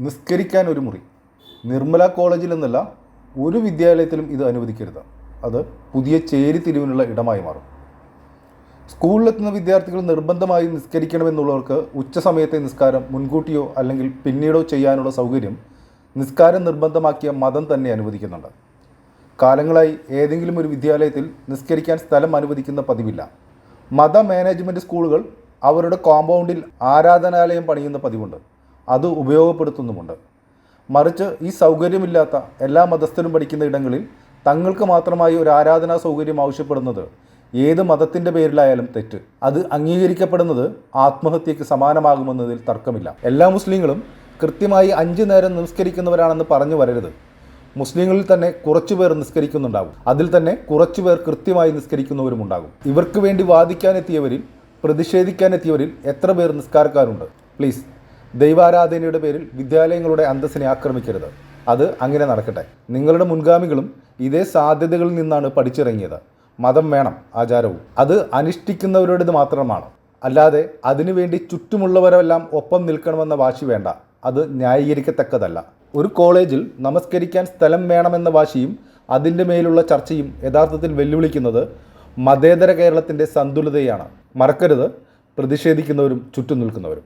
നിസ്കരിക്കാൻ ഒരു മുറി. നിർമ്മല കോളേജിൽ നിന്നല്ല ഒരു വിദ്യാലയത്തിലും ഇത് അനുവദിക്കരുത്. അത് പുതിയ ചേരിതിരിവിനുള്ള ഇടമായി മാറും. സ്കൂളിലെത്തുന്ന വിദ്യാർത്ഥികൾ നിർബന്ധമായി നിസ്കരിക്കണമെന്നുള്ളവർക്ക് ഉച്ചസമയത്തെ നിസ്കാരം മുൻകൂട്ടിയോ അല്ലെങ്കിൽ പിന്നീടോ ചെയ്യാനുള്ള സൗകര്യം നിസ്കാരം നിർബന്ധമാക്കിയ മതം തന്നെ അനുവദിക്കുന്നുണ്ട്. കാലങ്ങളായി ഏതെങ്കിലും ഒരു വിദ്യാലയത്തിൽ നിസ്കരിക്കാൻ സ്ഥലം അനുവദിക്കുന്ന പതിവില്ല. മത മാനേജ്മെന്റ് സ്കൂളുകൾ അവരുടെ കോമ്പൗണ്ടിൽ ആരാധനാലയം പണിയുന്ന പതിവുണ്ട്. അത് ഉപയോഗപ്പെടുത്തുന്നുമുണ്ട്. മറിച്ച് ഈ സൗകര്യമില്ലാത്ത എല്ലാ മതസ്ഥരും പഠിക്കുന്ന ഇടങ്ങളിൽ തങ്ങൾക്ക് മാത്രമായി ഒരു ആരാധനാ സൗകര്യം ആവശ്യപ്പെടുന്നത് ഏത് മതത്തിന്റെ പേരിലായാലും തെറ്റ്. അത് അംഗീകരിക്കപ്പെടുന്നത് ആത്മഹത്യക്ക് സമാനമാകുമെന്നതിൽ തർക്കമില്ല. എല്ലാ മുസ്ലിങ്ങളും കൃത്യമായി അഞ്ച് നേരം നിസ്കരിക്കുന്നവരാണെന്ന് പറഞ്ഞു വരരുത്. മുസ്ലിങ്ങളിൽ തന്നെ കുറച്ചു പേർ നിസ്കരിക്കുന്നുണ്ടാകും. അതിൽ തന്നെ കുറച്ചു പേർ കൃത്യമായി നിസ്കരിക്കുന്നവരുമുണ്ടാകും. ഇവർക്ക് വേണ്ടി വാദിക്കാനെത്തിയവരിൽ പ്രതിഷേധിക്കാനെത്തിയവരിൽ എത്ര പേർ നിസ്കാരക്കാരുണ്ട്? പ്ലീസ്. ദൈവാരാധനയുടെ പേരിൽ വിദ്യാലയങ്ങളുടെ അന്തസ്സിനെ ആക്രമിക്കരുത്. അത് അങ്ങനെ നടക്കട്ടെ. നിങ്ങളുടെ മുൻഗാമികളും ഇതേ സാധ്യതകളിൽ നിന്നാണ് പഠിച്ചിറങ്ങിയത്. മതം വേണം ആചാരവും. അത് അനുഷ്ഠിക്കുന്നവരുടേത് മാത്രമാണ്. അല്ലാതെ അതിനുവേണ്ടി ചുറ്റുമുള്ളവരെല്ലാം ഒപ്പം നിൽക്കണമെന്ന വാശി വേണ്ട. അത് ന്യായീകരിക്കത്തക്കതല്ല. ഒരു കോളേജിൽ നമസ്കരിക്കാൻ സ്ഥലം വേണമെന്ന വാശിയും അതിന്റെ മേലുള്ള ചർച്ചയും യഥാർത്ഥത്തിൽ വെല്ലുവിളിക്കുന്നത് മതേതര കേരളത്തിന്റെ സന്തുലിതയാണ് മറക്കരുത്. പ്രതിഷേധിക്കുന്നവരും ചുറ്റും നിൽക്കുന്നവരും.